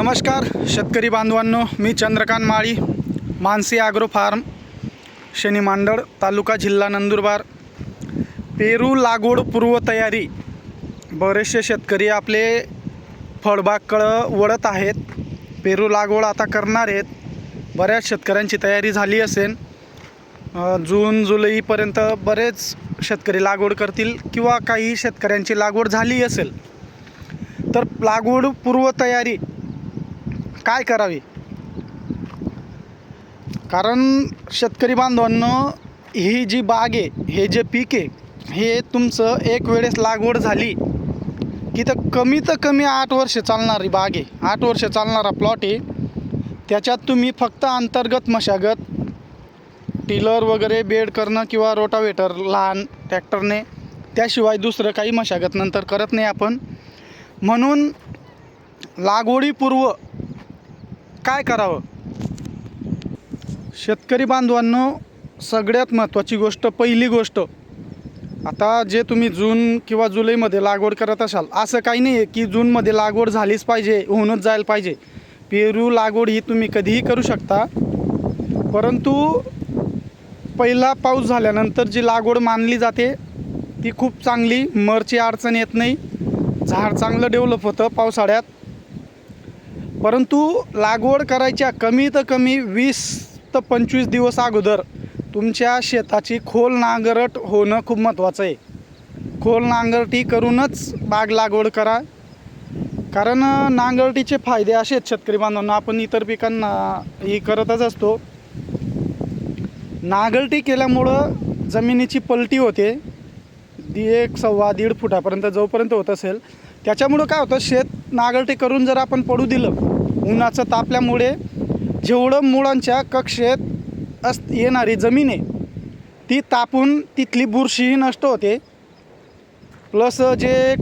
नमस्कार शेतकरी बांधवांनो मी चंद्रकांत माळी मानसी ॲग्रो फार्म शनी मांडळ तालुका जिल्हा नंदुरबार. पेरू लागवड पूर्वतयारी. बरेचसे शेतकरी आपले फळबागकडं वळत आहेत. पेरू लागवड आता करणार आहेत. बऱ्याच शेतकऱ्यांची तयारी झाली असेल. जून जुलैपर्यंत बरेच शेतकरी लागवड करतील किंवा काही शेतकऱ्यांची लागवड झाली असेल. तर लागवड पूर्वतयारी काय करावे? कारण शेतकरी बांधवांनो ही जी बाग आहे हे जे पीक आहे हे तुमचं एक वेळेस लागवड झाली की तर कमी तर कमी आठ वर्ष चालणारी बाग आहे. आठ वर्ष चालणारा प्लॉट आहे. त्याच्यात तुम्ही फक्त अंतर्गत मशागत टिलर वगैरे बेड करणं किंवा रोटावेटर लहान ट्रॅक्टरने त्याशिवाय दुसरं काही मशागत नंतर करत नाही आपण. म्हणून लागवडीपूर्व काय करावं? शेतकरी बांधवांनो सगळ्यात महत्त्वाची गोष्ट पहिली गोष्ट आता जे तुम्ही जून किंवा जुलैमध्ये लागवड करत असाल असं काही नाही आहे की जूनमध्ये लागवड झालीच पाहिजे होऊनच जायला पाहिजे. पेरू लागवड ही तुम्ही कधीही करू शकता परंतु पहिला पाऊस झाल्यानंतर जी लागवड मानली जाते ती खूप चांगली मरची अडचण येत नाही. झाड चांगलं डेव्हलप होतं पावसाळ्यात. परंतु लागवड करायच्या कमी तर कमी वीस तर पंचवीस दिवस अगोदर तुमच्या शेताची खोल नांगरट होणं खूप महत्त्वाचं आहे. खोल नांगरटी करूनच बाग लागवड करा. कारण नांगरटीचे फायदे असे आहेत शेतकरी बांधवांना. आपण इतर पिकांना ही करतच असतो. नांगरटी केल्यामुळं जमिनीची पलटी होते. दी एक सव्वा दीड फुटापर्यंत जोपर्यंत होत असेल त्याच्यामुळं काय होतं शेत नागरटे करून जर आपण पडू दिलं उन्हाचं तापल्यामुळे जेवढं मुळांच्या कक्षेत अस येणारी जमीन आहे ती तापून तिथली बुरशीही नष्ट होते. प्लस जे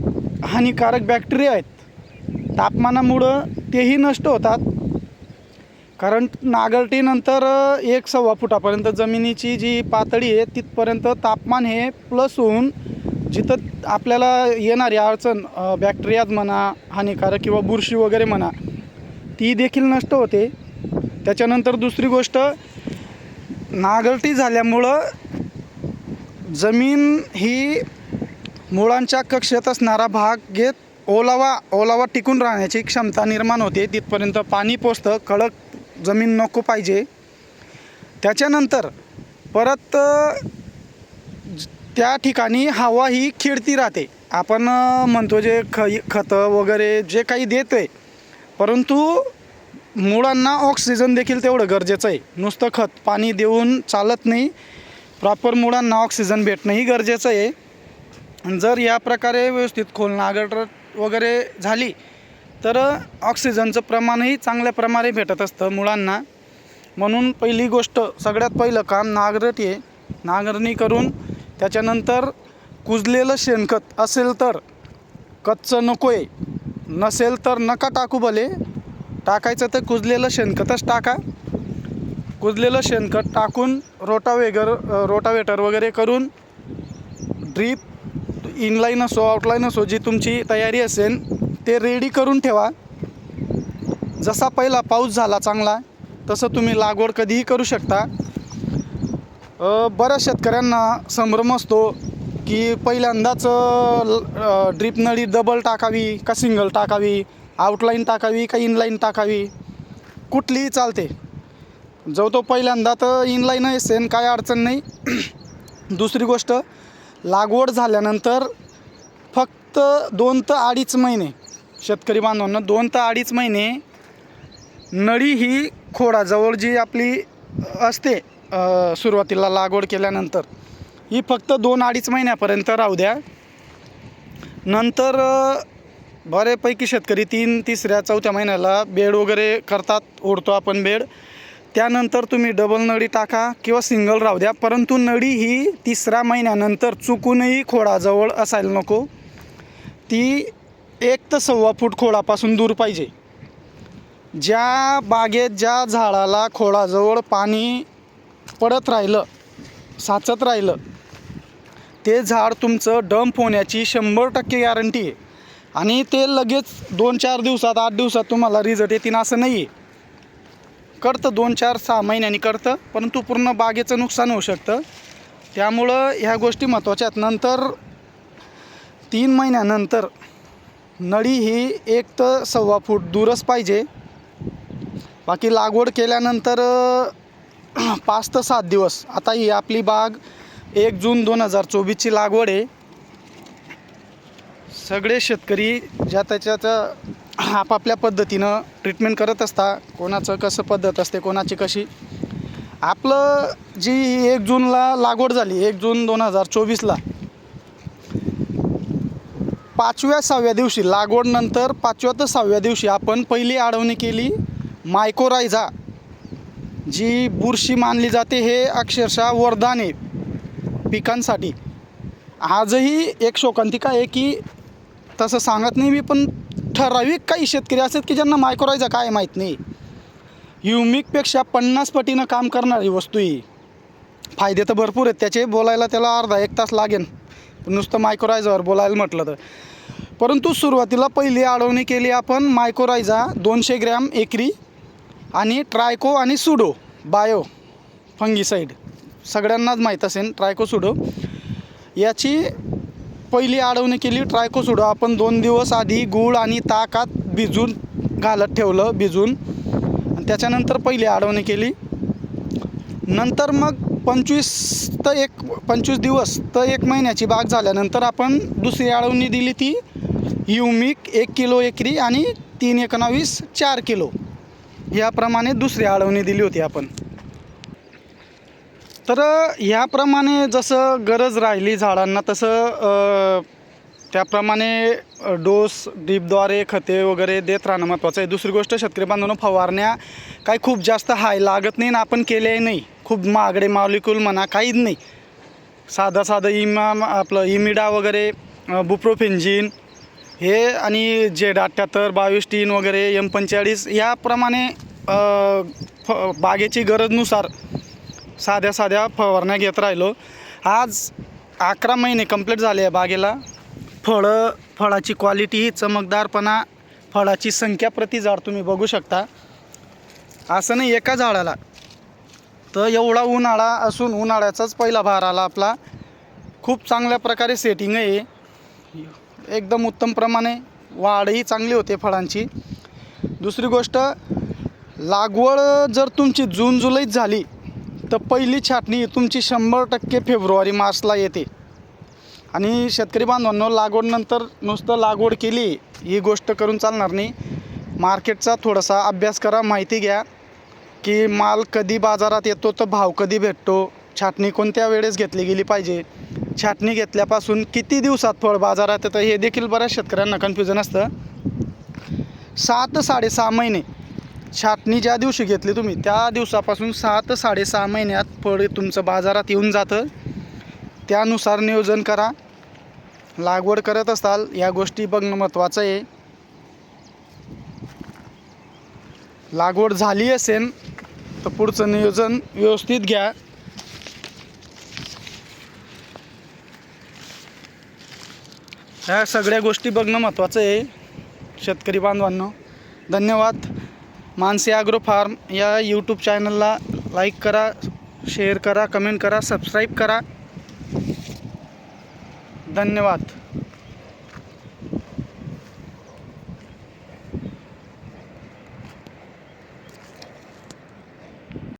हानिकारक बॅक्टेरिया आहेत तापमानामुळं तेही नष्ट होतात. कारण नागरटीनंतर एक सव्वा फुटापर्यंत जमिनीची जी पातळी आहे तिथपर्यंत तापमान हे प्लस होऊन जिथं आपल्याला येणारी अडचण बॅक्टेरियाज बॅक्टेरियात म्हणा हानिकारक किंवा बुरशी वगैरे म्हणा ती देखील नष्ट होते. त्याच्यानंतर दुसरी गोष्ट नागरटी झाल्यामुळं जमीन ही मुळांच्या कक्षेत असणारा भाग घेत ओलावा ओलावा टिकून राहण्याची क्षमता निर्माण होते. तिथपर्यंत पाणी पोचतं कडक जमीन नको पाहिजे. त्याच्यानंतर परत त्या ठिकाणी हवा ही खिळती राहते. आपण म्हणतो जे ख खतं वगैरे जे काही देतं आहे परंतु मुळांना ऑक्सिजन देखील तेवढं गरजेचं आहे. नुसतं खत पाणी देऊन चालत नाही. प्रॉपर मुळांना ऑक्सिजन भेटणंही गरजेचं आहे. जर या प्रकारे व्यवस्थित खोल नागट वगैरे झाली तर ऑक्सिजनचं प्रमाणही चांगल्या प्रमाणे भेटत असतं मुळांना. म्हणून पहिली गोष्ट सगळ्यात पहिलं काम नांगरटी आहे. नांगरणी करून त्याच्यानंतर कुजलेलं शेणखत असेल तर कच्चं नको आहे नसेल तर नका टाकू भले. टाकायचं तर कुजलेलं शेणखतच टाका. कुजलेलं शेणखत टाकून रोटावेगर रोटावेटर वगैरे करून ड्रीप इनलाईन असो आउटलाईन असो जी तुमची तयारी असेल ते रेडी करून ठेवा. जसा पहिला पाऊस झाला चांगला तसं तुम्ही लागवड कधीही करू शकता. बऱ्याच शेतकऱ्यांना संभ्रम असतो की पहिल्यांदाच ड्रीप नळी डबल टाकावी का सिंगल टाकावी? आउटलाईन टाकावी का इनलाईन टाकावी? कुठलीही चालते. जो तो पहिल्यांदा तर इनलाईन असेल काय अडचण नाही. दुसरी गोष्ट लागवड झाल्यानंतर फक्त दोन तर अडीच महिने शेतकरी बांधवांना दोन तर अडीच महिने नळी ही खोडाजवळ जी आपली असते सुरुवातीला लागवड केल्यानंतर. ही फक्त दोन अडीच महिन्यापर्यंत राहू द्या. नंतर बऱ्यापैकी शेतकरी तीन तिसऱ्या चौथ्या महिन्याला बेड वगैरे करतात ओढतो आपण बेड. त्यानंतर तुम्ही डबल नळी टाका किंवा सिंगल राहू द्या परंतु नळी ही तिसऱ्या महिन्यानंतर चुकूनही खोडाजवळ असायला नको. ती एक तर सव्वा फूट खोडापासून दूर पाहिजे. ज्या बागेत ज्या झाडाला खोडाजवळ पाणी पडत राहिलं साचत राहिलं ते झाड तुमचं डंप होण्याची शंभर टक्के गॅरंटी आहे. आणि ते लगेच दोन चार दिवसात आठ दिवसात तुम्हाला रिझल्ट येतील असं नाही आहे करतं दोन चार सहा महिन्यांनी करतं परंतु पूर्ण बागेचं नुकसान होऊ शकतं. त्यामुळं ह्या गोष्टी महत्त्वाच्या आहेत. नंतर तीन महिन्यानंतर नळी ही एक तर सव्वा फूट दूरच पाहिजे. बाकी लागवड केल्यानंतर पाच ते सात दिवस. आता ही आपली बाग एक जून दोन हजार चोवीसची लागवड आहे. सगळे शेतकरी ज्या त्याच्या आपापल्या पद्धतीनं ट्रीटमेंट करत असता कोणाचं कसं पद्धत असते कोणाची कशी. आपलं जी एक जूनला लागवड झाली एक जून दोन हजार चोवीसला पाचव्या सहाव्या दिवशी लागवडनंतर पाचव्या ते सहाव्या दिवशी आपण पहिली आडवणी केली मायकोरायझा. जी बुरशी मानली जाते हे अक्षरशः वरदान आहे पिकांसाठी. आजही एक शोकांतिका आहे की तसं सांगत नाही मी पण ठराविक काही शेतकरी असतात की ज्यांना मायक्रोरायझा काय माहीत नाही. युमिकपेक्षा पन्नास पटीनं काम करणारी वस्तू ही. फायदे तर भरपूर आहेत त्याचे बोलायला त्याला अर्धा एक तास लागेल नुसतं मायक्रोरायझावर बोलायला म्हटलं तर. परंतु सुरुवातीला पहिली अडवणी केली आपण मायक्रोरायझा दोनशे ग्रॅम एकरी. आणि ट्रायको आणि सुडो बायो फंगीसाईड सगळ्यांनाच माहीत असेल ट्रायको सुडो. याची पहिली आडवणी केली ट्रायको सुडो. आपण दोन दिवस आधी गूळ आणि ताकात भिजून घालत ठेवलं भिजून. त्याच्यानंतर पहिली आडवणी केली. नंतर मग पंचवीस तर एक पंचवीस दिवस तर एक महिन्याची बाग झाल्यानंतर आपण दुसरी आळवणी दिली ती युमिक एक किलो एकरी आणि तीन एकोणावीस चार किलो. याप्रमाणे दुसरी अडवणी दिली होती आपण. तर ह्याप्रमाणे जसं गरज राहिली झाडांना तसं त्याप्रमाणे डोस डीपद्वारे खते वगैरे देत राहणं महत्त्वाचं आहे. दुसरी गोष्ट शेतकरी बांधवांनो फवारण्या काही खूप जास्त हाय लागत नाही ना आपण केले नाही. खूप महागडे मॉलिक्यूल म्हणा काहीच नाही. साधं साधं इमा आपलं इमिडा वगैरे अ, बुप्रोफेन्झिन हे आणि जेड अठ्ठ्याहत्तर बावीस तीन वगैरे एम पंचेचाळीस याप्रमाणे फ बागेची गरजनुसार साध्या साध्या फवारण्या घेत राहिलो. आज अकरा महिने कंप्लीट झाले आहे बागेला. फळं फळाची क्वालिटी चमकदारपणा फळाची संख्या प्रति झाड तुम्ही बघू शकता. असं नाही एका झाडाला. तर एवढा उन्हाळा असून उन्हाळ्याचाच पहिला भार आला आपला. खूप चांगल्या प्रकारे सेटिंग आहे एकदम उत्तम प्रमाणे वाढही चांगली होते फळांची. दुसरी गोष्ट लागवड जर तुमची जून जुलैत झाली तर पहिली छाटणी तुमची शंभर टक्के फेब्रुवारी मार्चला येते. आणि शेतकरी बांधवांनो लागवडनंतर नुसतं लागवड केली ही गोष्ट करून चालणार नाही. मार्केटचा थोडासा अभ्यास करा माहिती घ्या की माल कधी बाजारात येतो तर भाव कधी भेटतो छाटणी कोणत्या वेळेस घेतली गेली पाहिजे. छाटणी घेतल्यापासून किती दिवसात फळ बाजारात येतं हे देखील बऱ्याच शेतकऱ्यांना कन्फ्युजन असतं. सहा ते साडेसहा महिने. छाटणी ज्या दिवशी घेतली तुम्ही त्या दिवसापासून सहा ते साडेसहा महिन्यात फळ तुमचं बाजारात येऊन जातं. त्यानुसार नियोजन करा. लागवड करत असाल या गोष्टी बघणं महत्त्वाचं आहे. लागवड झाली असेल तर पुढचं नियोजन व्यवस्थित घ्या. ह्या सगळ्या गोष्टी बघणं महत्त्वाचं आहे शेतकरी बांधवांनो. धन्यवाद. मानसी ॲग्रो फार्म या यूट्यूब चॅनलला लाईक करा शेअर करा कमेंट करा सबस्क्राईब करा. धन्यवाद.